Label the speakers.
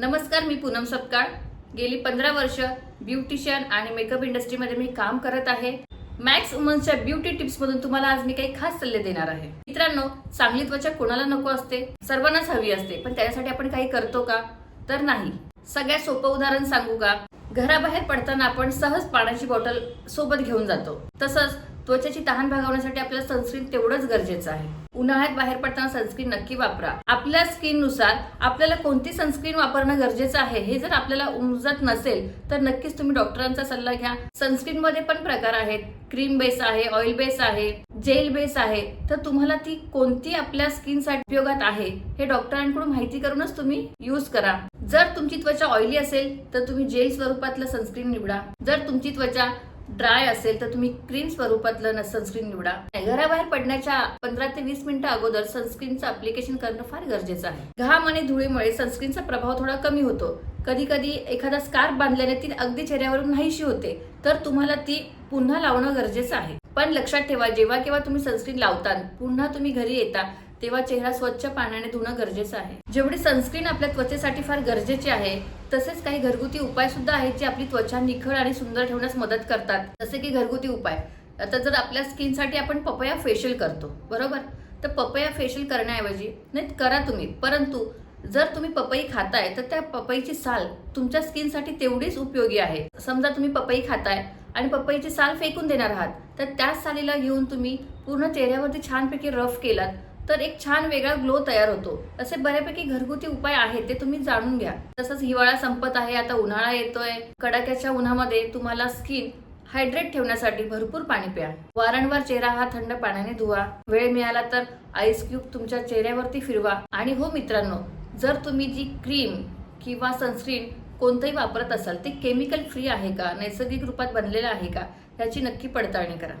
Speaker 1: नमस्कार मी पूनम सपकाळ. गेली पंधरा वर्ष ब्युटिशियन आणि मेकअप इंडस्ट्रीमध्ये मी काम करत आहे. मॅक्स वुमन्सच्या ब्युटी टिप्स मधून तुम्हाला आज मी काही खास सल्ले देणार आहे. मित्रांनो चांगली त्वचा कोणाला नको असते? सर्वांनाच हवी असते पण त्यासाठी आपण काही करतो का? तर नाही. सगळ्यात सोपं उदाहरण सांगू का? घराबाहेर पडताना आपण सहज पाण्याची बॉटल सोबत घेऊन जातो. तसंच त्वचेची तहान भागवण्यासाठी आपल्याला सनस्क्रीन तेवढंच गरजेचं आहे. उन्हाळ्यात बाहेर पडताना सनस्क्रीन नक्की वापरा. आपल्या स्किननुसार आपल्याला कोणती सनस्क्रीन वापरणं गरजेचं आहे हे जर आपल्याला उमजत नसेल तर नक्कीच तुम्ही डॉक्टरांचा सल्ला घ्या. सनस्क्रीन मध्ये पण प्रकार आहेत. क्रीम बेस आहे ऑइल बेस आहे जेल बेस आहे. तर तुम्हाला ती कोणती आपल्या स्किनसाठी उपयोगात आहे हे डॉक्टरांकडून माहिती करूनच तुम्ही यूज करा. जर तुमची त्वचा ऑइली असेल तर तुम्ही जेल स्वरूपातलं सनस्क्रीन निवडा. जर तुमची त्वचा ड्राय असेल तर तुम्ही क्रीम स्वरूपातलं सनस्क्रीन निवडा. घराबाहेर पडण्याच्या पंधरा ते वीस मिनिटं अगोदर सनस्क्रीनचं अप्लिकेशन करणं फार गरजेचं आहे. घाम आणि धुळीमुळे सनस्क्रीनचा प्रभाव थोडा कमी होतो. कधी कधी एखादा स्कार्फ बांधल्याने ती अगदी चेहऱ्यावरून नाहीशी होते तर तुम्हाला ती पुन्हा लावणं गरजेचं आहे. पण लक्षात ठेवा जेव्हा केव्हा तुम्ही सनस्क्रीन लावता पुन्हा तुम्ही घरी येता तेव्हा चेहरा स्वच्छ पाण्याने धुणं गरजेचं आहे. जेवढी सनस्क्रीन आपल्या त्वचेसाठी फार गरजेची आहे तसेच काही घरगुती उपाय सुद्धा आहेत जे आपली त्वचा निखळ आणि सुंदर ठेवण्यास मदत करतात. जसे की घरगुती उपाय. आता जर आपल्या स्किनसाठी आपण पपया फेशियल करतो. बरोबर? तर पपया फेशियल करण्याऐवजी नाही करा तुम्ही. परंतु जर तुम्ही पपई खाताय तर त्या पपईची साल तुमच्या स्किनसाठी तेवढीच उपयोगी आहे. समजा तुम्ही पपई खाताय आणि पपईची साल फेकून देणार आहात तर त्याच सालीला घेऊन तुम्ही पूर्ण चेहऱ्यावरती छानपैकी रफ केलात तर एक छान वेगळा ग्लो तयार होतो. असे बऱ्यापैकी घरगुती उपाय आहेत ते तुम्ही जाणून घ्या. तसंच हिवाळा संपत आहे आता उन्हाळा येतोय. कडाक्याच्या उन्हामध्ये तुम्हाला स्किन हायड्रेट ठेवण्यासाठी भरपूर पाणी प्या. वारंवार चेहरा हा थंड पाण्याने धुवा. वेळ मिळाला तर आईस क्यूब तुमच्या चेहऱ्यावरती फिरवा. आणि हो मित्रांनो जर तुम्ही जी क्रीम किंवा सनस्क्रीन कोणतंही वापरत असाल ते केमिकल फ्री आहे का? नैसर्गिक रूपात बनलेलं आहे का? याची नक्की पडताळणी करा.